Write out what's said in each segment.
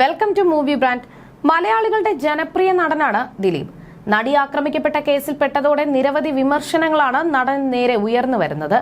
Welcome to movie brand മലയാളികളുടെ ജനപ്രിയ നടനാണ് ദിലീപ്. നടി ആക്രമിക്കപ്പെട്ട കേസിൽ പെട്ടതോടെ നിരവധി വിമർശനങ്ങളാണ് നടൻ നേരെ ഉയർന്നു വരുന്നത്.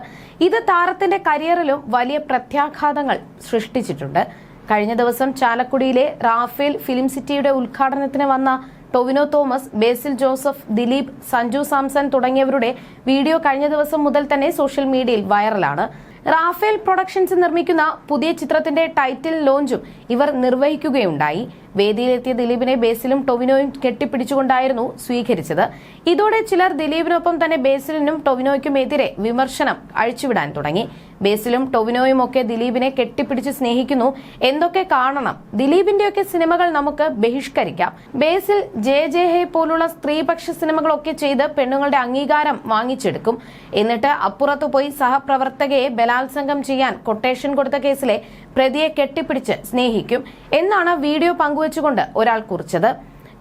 ഇത് താരത്തിന്റെ കരിയറിലും വലിയ പ്രത്യാഘാതങ്ങൾ സൃഷ്ടിച്ചിട്ടുണ്ട്. കഴിഞ്ഞ ദിവസം ചാലക്കുടിയിലെ റാഫേൽ ഫിലിം സിറ്റിയുടെ ഉദ്ഘാടനത്തിന് വന്ന ടൊവിനോ തോമസ് ബേസിൽ ജോസഫ് ദിലീപ് സഞ്ജു സാംസൺ തുടങ്ങിയവരുടെ വീഡിയോ കഴിഞ്ഞ ദിവസം മുതൽ തന്നെ സോഷ്യൽ മീഡിയയിൽ വൈറലാണ്. റാഫേൽ പ്രൊഡക്ഷൻസ് നിർമ്മിക്കുന്ന പുതിയ ചിത്രത്തിന്റെ ടൈറ്റിൽ ലോഞ്ചും ഇവർ നിർവഹിക്കുകയുണ്ടായി. വേദിയിലെത്തിയ ദിലീപിനെ ബേസിലും ടൊവിനോയും കെട്ടിപ്പിടിച്ചുകൊണ്ടായിരുന്നു സ്വീകരിച്ചത്. ഇതോടെ ചിലർ ദിലീപിനൊപ്പം തന്നെ ബേസിലിനും ടൊവിനോയ്ക്കും എതിരെ വിമർശനം അഴിച്ചുവിടാൻ തുടങ്ങി. ബേസിലും ടൊവിനോയും ഒക്കെ ദിലീപിനെ കെട്ടിപ്പിടിച്ച് സ്നേഹിക്കുന്നു. എന്തൊക്കെ കാണണം? ദിലീപിന്റെയൊക്കെ സിനിമകൾ നമുക്ക് ബഹിഷ്കരിക്കാം. ബേസിൽ ജെ ജെ ഹെ പോലുള്ള സ്ത്രീപക്ഷ സിനിമകളൊക്കെ ചെയ്ത് പെണ്ണുങ്ങളുടെ അംഗീകാരം വാങ്ങിച്ചെടുക്കും. എന്നിട്ട് അപ്പുറത്തു പോയി സഹപ്രവർത്തകയെ ബലാത്സംഗം ചെയ്യാൻ കൊട്ടേഷൻ കൊടുത്ത കേസിലെ പ്രതിയെ കെട്ടിപ്പിടിച്ച് സ്നേഹിക്കും. എന്നാണ് വീഡിയോ പങ്കുവച്ചുകൊണ്ട് ഒരാൾ കുറിച്ചത്.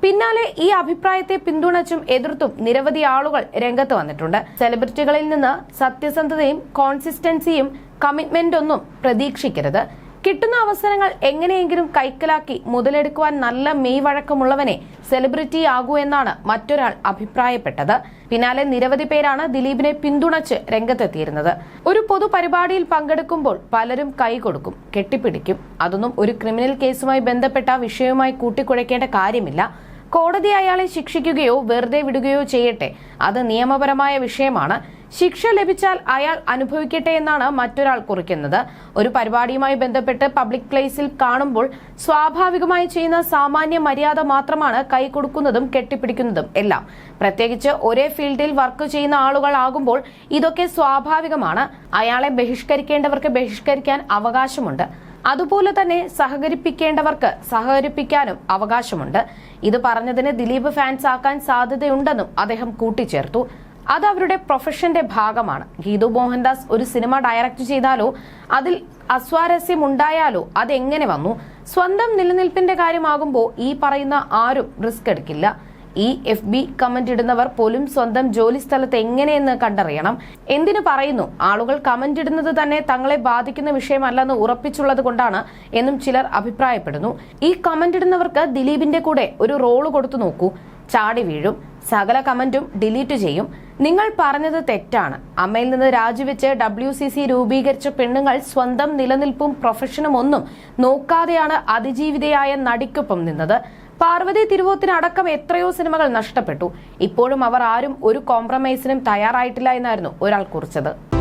പിന്നാലെ ഈ അഭിപ്രായത്തെ പിന്തുണച്ചും എതിർത്തും നിരവധി ആളുകൾ രംഗത്ത് വന്നിട്ടുണ്ട്. സെലിബ്രിറ്റികളിൽ നിന്ന് സത്യസന്ധതയും കോൺസിസ്റ്റൻസിയും കമ്മിറ്റ്മെന്റ് ഒന്നും പ്രതീക്ഷിക്കരുത്. കിട്ടുന്ന അവസരങ്ങൾ എങ്ങനെയെങ്കിലും കൈക്കലാക്കി മുതലെടുക്കുവാൻ നല്ല മെയ് വഴക്കമുള്ളവനെ സെലിബ്രിറ്റി ആകൂ എന്നാണ് മറ്റൊരാൾ അഭിപ്രായപ്പെട്ടത്. പിന്നാലെ നിരവധി പേരാണ് ദിലീപിനെ പിന്തുണച്ച് രംഗത്തെത്തിയിരുന്നത്. ഒരു പൊതുപരിപാടിയിൽ പങ്കെടുക്കുമ്പോൾ പലരും കൈ കൊടുക്കും കെട്ടിപ്പിടിക്കും. അതൊന്നും ഒരു ക്രിമിനൽ കേസുമായി ബന്ധപ്പെട്ട വിഷയവുമായി കൂട്ടിക്കുഴയ്ക്കേണ്ട കാര്യമില്ല. കോടതി അയാളെ ശിക്ഷിക്കുകയോ വെറുതെ വിടുകയോ ചെയ്യട്ടെ. അത് നിയമപരമായ വിഷയമാണ്. ശിക്ഷ ലഭിച്ചാൽ അയാൾ അനുഭവിക്കട്ടെ എന്നാണ് മറ്റൊരാൾ കുറിക്കുന്നത്. ഒരു പരിപാടിയുമായി ബന്ധപ്പെട്ട് പബ്ലിക് പ്ലേസിൽ കാണുമ്പോൾ സ്വാഭാവികമായി ചെയ്യുന്ന സാമാന്യ മര്യാദ മാത്രമാണ് കൈ കൊടുക്കുന്നതും കെട്ടിപ്പിടിക്കുന്നതും എല്ലാം. പ്രത്യേകിച്ച് ഒരേ ഫീൽഡിൽ വർക്ക് ചെയ്യുന്ന ആളുകൾ ആകുമ്പോൾ ഇതൊക്കെ സ്വാഭാവികമാണ്. അയാളെ ബഹിഷ്കരിക്കേണ്ടവർക്ക് ബഹിഷ്കരിക്കാൻ അവകാശമുണ്ട്. അതുപോലെ തന്നെ സഹകരിപ്പിക്കേണ്ടവർക്ക് സഹകരിപ്പിക്കാനും അവകാശമുണ്ട്. ഇത് പറഞ്ഞതിന് ദിലീപ് ഫാൻസ് ആക്കാൻ സാധ്യതയുണ്ടെന്നും അദ്ദേഹം കൂട്ടിച്ചേർത്തു. അത് അവരുടെ പ്രൊഫഷന്റെ ഭാഗമാണ്. ഗീതു മോഹൻദാസ് ഒരു സിനിമ ഡയറക്ട് ചെയ്താലോ അതിൽ അസ്വാരസ്യം ഉണ്ടായാലോ അതെങ്ങനെ വന്നു? സ്വന്തം നിലനിൽപ്പിന്റെ കാര്യമാകുമ്പോൾ ഈ പറയുന്ന ആരും റിസ്ക് എടുക്കില്ല. ഈ എഫ് ബി കമന്റ് ഇടുന്നവർ പോലും സ്വന്തം ജോലി സ്ഥലത്ത് എങ്ങനെയെന്ന് കണ്ടറിയണം. എന്തിനു പറയുന്നു? ആളുകൾ കമന്റ് ഇടുന്നത് തന്നെ തങ്ങളെ ബാധിക്കുന്ന വിഷയമല്ലെന്ന് ഉറപ്പിച്ചുള്ളത് കൊണ്ടാണ് എന്നും ചിലർ അഭിപ്രായപ്പെടുന്നു. ഈ കമന്റ് ഇടുന്നവർക്ക് ദിലീപിന്റെ കൂടെ ഒരു റോൾ കൊടുത്തു നോക്കൂ. ചാടി വീഴും. സകല കമന്റും ഡിലീറ്റ് ചെയ്യും. നിങ്ങൾ പറഞ്ഞത് തെറ്റാണ്. അമ്മയിൽ നിന്ന് രാജിവെച്ച് ഡബ്ല്യു സി സി രൂപീകരിച്ച പെണ്ണുങ്ങൾ സ്വന്തം നിലനിൽപ്പും പ്രൊഫഷനും ഒന്നും നോക്കാതെയാണ് അതിജീവിതയായ നടിക്കൊപ്പം നിന്നത്. പാർവതി തിരുവോത്തിനടക്കം എത്രയോ സിനിമകൾ നഷ്ടപ്പെട്ടു. ഇപ്പോഴും അവർ ആരും ഒരു കോംപ്രമൈസിനും തയ്യാറായിട്ടില്ല എന്നായിരുന്നു ഒരാൾ കുറിച്ചത്.